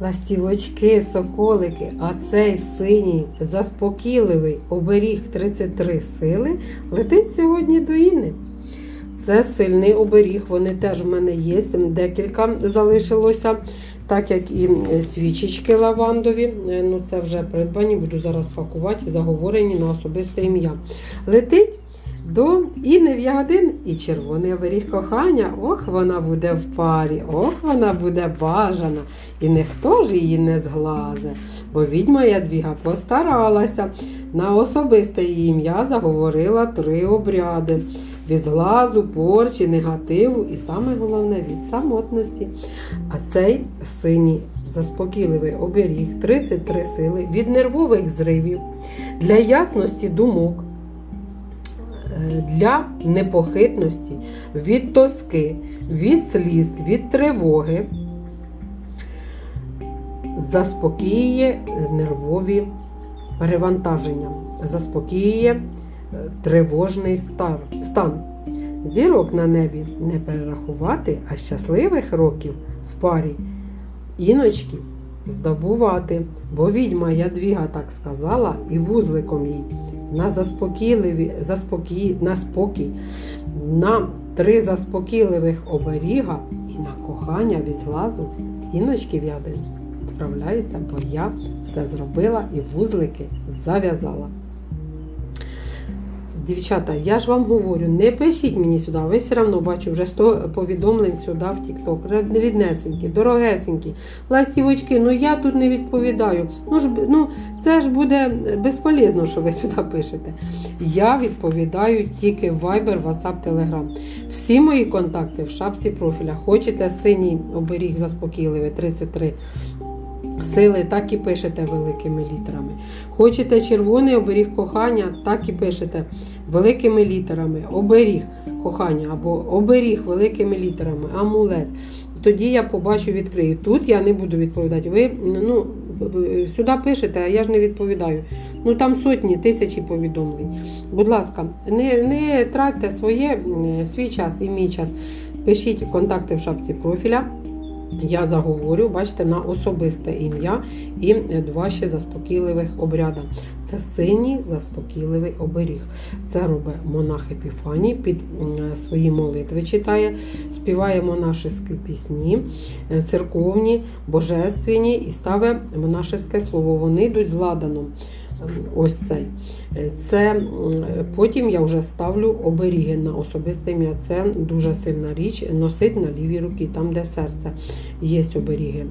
Ластівочки, соколики, а цей синій заспокійливий оберіг 33 сили летить сьогодні до Іни. Це сильний оберіг, вони теж в мене є. Декілька залишилося, так як і свічечки лавандові. Е, Ну, це вже придбані, буду зараз пакувати, заговорені на особисте ім'я. Летить до Інни в Ягодин і червоний оберіг кохання. Ох, вона буде в парі, ох, вона буде бажана. І ніхто ж її не зглазе. Бо відьма Ядвіга постаралася. На особисте її ім'я заговорила три обряди: від зглазу, порчі, негативу і саме головне від самотності. А цей синій заспокійливий оберіг 33 сили від нервових зривів для ясності думок для непохитності, від тоски, від сліз, від тривоги, заспокіює е, нервові перевантаження, заспокіює е, тривожний стан. Зірок на небі не перерахувати, а щасливих років в парі іночки здобувати, бо відьма Ядвіга так сказала, і вузликом їй. На заспокійливі, заспокій, на спокій, на три заспокійливих оберіга і на кохання від злазу іночки в'ядин відправляється, бо я все зробила і вузлики зав'язала. Дівчата, я ж вам говорю, не пишіть мені сюди, ви все одно бачу вже 100 повідомлень сюди в TikTok. Ріднесенькі, дорогесенькі, ластівочки, ну я тут не відповідаю. Ну, ж, ну це ж буде безполезно, що ви сюди пишете. Я відповідаю тільки Viber, WhatsApp, Telegram. Всі мої контакти в шапці профіля. Хочете синій оберіг заспокійливий 33 сили, так і пишете великими літерами. Хочете червоний оберіг кохання, так і пишете великими літерами. Оберіг кохання або оберіг великими літерами, амулет. Тоді я побачу, відкрию. Тут я не буду відповідати. Ви ну, сюди пишете, а я ж не відповідаю. Ну там сотні, тисячі повідомлень. Будь ласка, не, не тратьте своє, свій час і мій час. Пишіть контакти в шапці профіля. Я заговорю, бачите, на особисте ім'я і два ще заспокійливих обряда. Це синій заспокійливий оберіг. Це робить монах Епіфаній, під свої молитви читає, співає монашеські пісні, е, церковні, божественні і ставить монашеське слово. Вони йдуть з ладаном. Ось цей. Е, Це потім я вже ставлю оберіги на особисте ім'я. Це дуже сильна річ. Носить на лівій руці, там де серце. Є оберіги